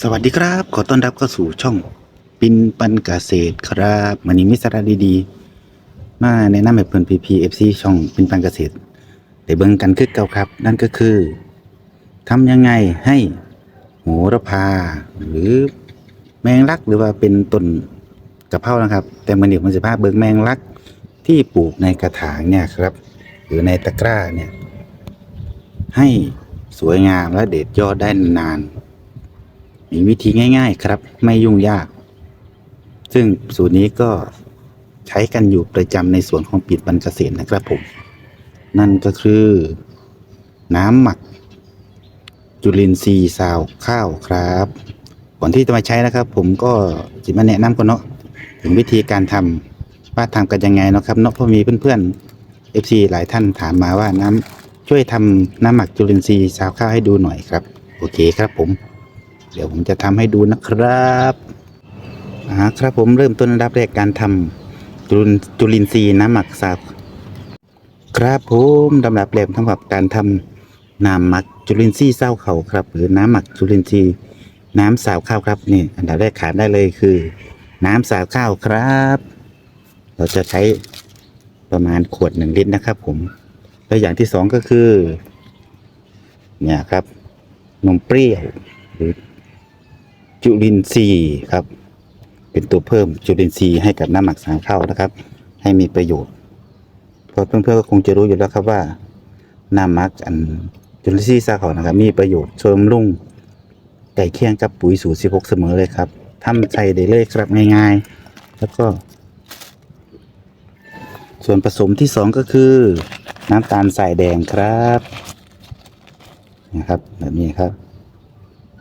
สวัสดีครับ ขอต้อนรับเข้าสู่ช่องปินปันเกษตรครับวันนี้มิสระดีๆ มาแนะนำให้เพื่อนพีพีเอฟซีช่องปินปันเกษตรได้เบิ่งกันคือเก่าครับ นั่นก็คือทำยังไงให้โหระพา หรือแมงลักหรือว่าเป็นต้นกระเพรานะครับ แต่มันเดี๋ยวมันจะพาเบิ่งแมงลักที่ปลูกในกระถางเนี่ยครับ หรือในตะกร้าเนี่ย ให้ สวยงามและเด็ดยอดได้นาน มีวิธีง่าย ๆ ครับ ไม่ยุ่งยาก ซึ่งสูตรนี้ก็ใช้กันอยู่ประจำในสวนของปิดบันเกษตรนะครับผม นั่นก็คือ น้ำหมัก จุลินทรีย์ซาวข้าวครับ ก่อนที่จะมาใช้นะครับ ผมก็จะมาแนะนำกันเนาะถึงวิธีการทำว่าทำกันยังไงเนาะครับเนาะเพราะมีเพื่อนๆ FC หลายท่านถามมาว่าน้ำ ช่วยทำน้ำหมักจุลินทรีย์ซาวข้าวให้ดูหน่อยครับ โอเคครับผม เดี๋ยวผมจะทำให้ดูนะครับอ่าครับผมเริ่มต้นอันดับแรกการทำจุลจุลินทรีย์น้ำหมักสับครับผมลำดับแรกสำหรับการทำน้ำหมักจุลินทรีย์เศร้าเขาครับ หรือน้ำหมักจุลินทรีย์น้ำสาวข้าวครับนี่อันดับแรกขาดได้เลยคือ น้ำสาวข้าวครับ เราจะใช้ประมาณขวดหนึ่งลิตรนะครับผม แล้วอย่างที่สองก็คือ เนี่ยครับนมเปรี้ยวหรือจุลินทรีย์ครับ เป็นตัวเพิ่มจุลินทรีย์ให้กับน้ำหมักสารข้าวนะครับ ให้มีประโยชน์เพราะเพื่อนๆก็คงจะรู้อยู่แล้วครับว่าน้ำหมักอันจุลินทรีย์สารข้าวนะครับ มีประโยชน์เสริมรุ่งไก่เคียงกับปุ๋ยสูตร16 เสมอเลยครับทำใส่ได้เลยครับง่ายๆ แล้วก็ ส่วนผสมที่สองก็คือ น้ำตาลสายแดงครับนะครับแบบนี้ครับ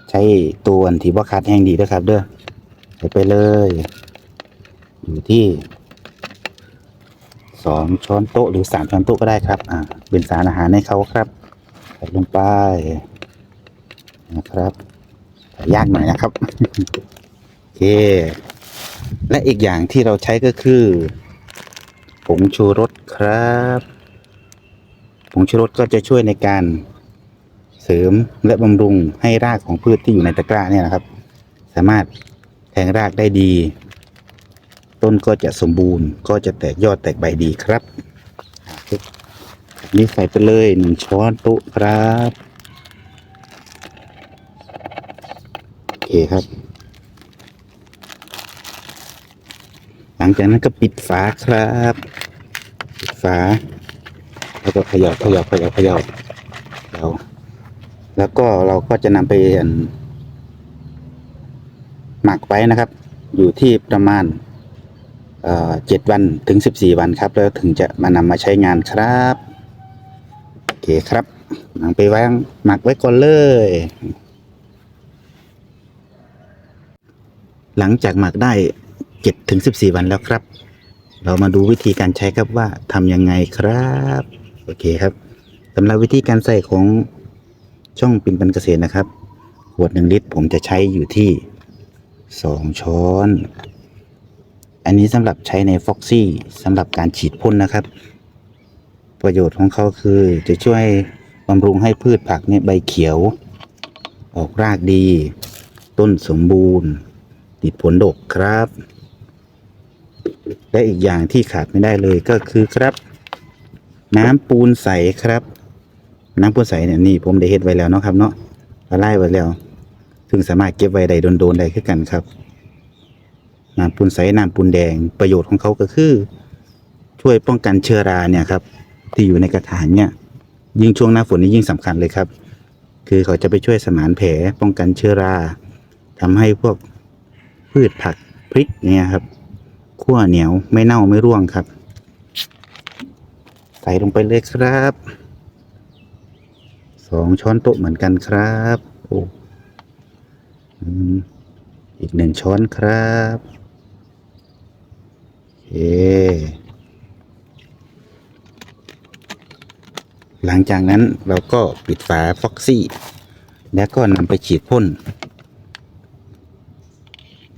ใช้ตัวอันที่บ่ขาดแห้งดีด้วยครับ เด้อใส่ไปเลย อยู่ที่สองช้อนโต๊ะหรือสามช้อนโต๊ะก็ได้ครับอ่าเป็นสารอาหารให้เขาครับใส่ลงไปนะครับยากหน่อยนะครับโอเค และอีกอย่างที่เราใช้ก็คือผงชูรสครับ งชูรสก็จะช่วยในการเสริมและบำรุงให้รากของพืชที่อยู่ในตะกร้าเนี่ยนะครับ สามารถแทงรากได้ดี ต้นก็จะสมบูรณ์ ก็จะแตกยอดแตกใบดีครับนี่ใส่ไปเลยหนึ่งช้อนโต๊ะครับโอเคครับ หลังจากนั้นก็ปิดฝาครับ ปิดฝา แล้วก็ขยับขยับขยับขยับเราแล้วก็เราก็จะนำไปอันหมักไว้นะครับ อยู่ที่ประมาณเจ็ดวันถึงสิบสี่วันครับ แล้วถึงจะมานำมาใช้งานครับโอเคครับนำไปวางหมักไว้ก่อนเลย หลังจากหมักได้เจ็ดถึงสิบสี่วันแล้วครับ เรามาดูวิธีการใช้ครับว่าทำยังไงครับ โอเคครับสำหรับวิธีการใส่ของช่องปินปันเกษตรนะครับ ขวดหนึ่งลิตรผมจะใช้อยู่ที่สองช้อน อันนี้สำหรับใช้ในฟ็อกซี่สำหรับการฉีดพ่นนะครับ ประโยชน์ของเขาคือจะช่วยบำรุงให้พืชผักเนี่ยใบเขียว ออกรากดี ต้นสมบูรณ์ ติดผลดกครับ และอีกอย่างที่ขาดไม่ได้เลยก็คือครับ น้ำปูนใสครับ น้ำปูนใสเนี่ยนี่ผมได้เฮ็ดไว้แล้วเนาะครับ เนาะละลายไว้แล้วซึ่งสามารถเก็บไว้ได้โดนๆได้คือกันครับน้ำปูนใสน้ำปูนแดงประโยชน์ของเขาก็คือ ช่วยป้องกันเชื้อราเนี่ยครับ ที่อยู่ในกระถางเนี่ยยิ่งช่วงหน้าฝนนี่ยิ่งสำคัญเลยครับ คือเขาจะไปช่วยสมานแผลป้องกันเชื้อราทำให้พวกพืชผักพริกเนี่ยครับขั้วเหนียวไม่เน่าไม่ร่วงครับ ส่ลงไปเลยครับสองช้อนโต๊ะเหมือนกันครับโอ้อีกหนึ่งช้อนครับโอหลังจากนั้นเราก็ปิดฝาฟ็อกซี่ แล้วก็นำไปฉีดพ่น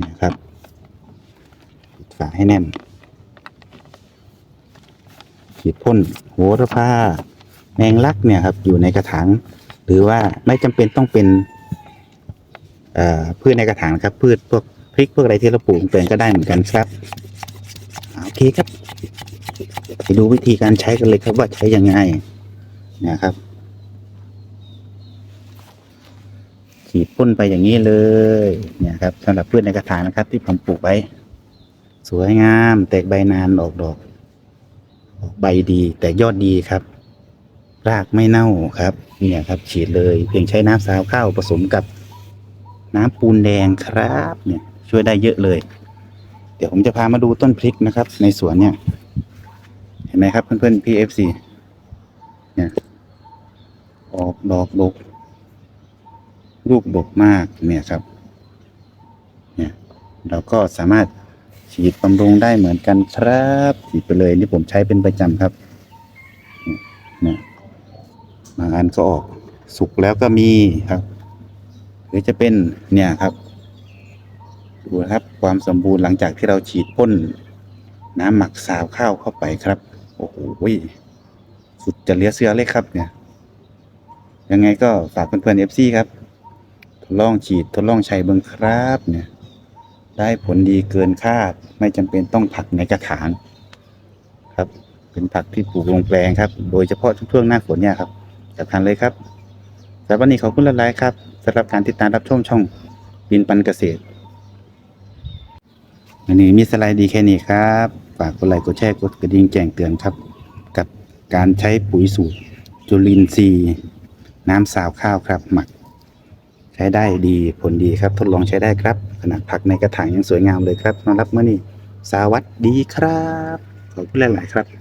นะครับ ปิดฝาให้แน่น ฉีดพ่นโหระพาแมงลักเนี่ยครับอยู่ในกระถางหรือว่าไม่จำเป็นต้องเป็นพืชในกระถางนะครับ พืชพวกพริกพวกอะไรที่เราปลูกเปลี่ยนก็ได้เหมือนกันครับโอเคครับไปดูวิธีการใช้กันเลยครับว่าใช้ยังไงนะครับฉีดพ่นไปอย่างนี้เลยเนี่ยครับสำหรับพืชในกระถางนะครับ ที่ผมปลูกไว้ สวยงาม แตกใบนานออกดอก ใบดีแตกยอดดีครับ รากไม่เน่าครับ เนี่ยครับ ฉีดเลย เพียงใช้น้ำสาวข้าวผสมกับน้ำปูนแดงครับ เนี่ย ช่วยได้เยอะเลย เดี๋ยวผมจะพามาดูต้นพริกนะครับ ในสวนเนี่ย เห็นไหมครับเพื่อนๆ PFC เนี่ยออกดอกดกลูกดกมากเนี่ยครับ เนี่ย เราก็สามารถ ฉีดบำรุงได้เหมือนกันครับฉีดไปเลยนี่ผมใช้เป็นประจำครับเนี่ยบางอันก็ออก สุกแล้วก็มีครับหรือจะเป็นเนี่ยครับดูครับความสมบูรณ์หลังจากที่เราฉีดพ่นน้ำหมักสาวข้าวเข้าไปครับ โอ้โหสุดจะเลี้ยเสือเลยครับ เนี่ย ยังไงก็ฝากเพื่อนๆเอฟซีครับ ทดลองฉีดทดลองใช้เบิ่งครับเนี่ย ได้ผลดีเกินคาด ไม่จำเป็นต้องผักในกระถางครับ เป็นผักที่ปลูกลงแปลงครับ โดยเฉพาะช่วงหน้าฝนเนี่ยครับจัดทานเลยครับสำหรับวันนี้ขอบคุณหลายๆครับสำหรับการติดตามรับชมช่องบินปันเกษตรวันนี้มีสไลด์ดีแค่นี้ครับ ฝากกดไลค์กดแชร์กดกระดิ่งแจ้งเตือนครับ กับการใช้ปุ๋ยสูตรจุลินทรีย์ น้ำสาวข้าวครับหมัก ช้ได้ดีผลดีครับ ทดลองใช้ได้ครับ ขนาดผักในกระถางยังสวยงามเลยครับน้องรับเมื่อนี้สวัสดีครับ ขอบคุณหลาย ๆ ครับ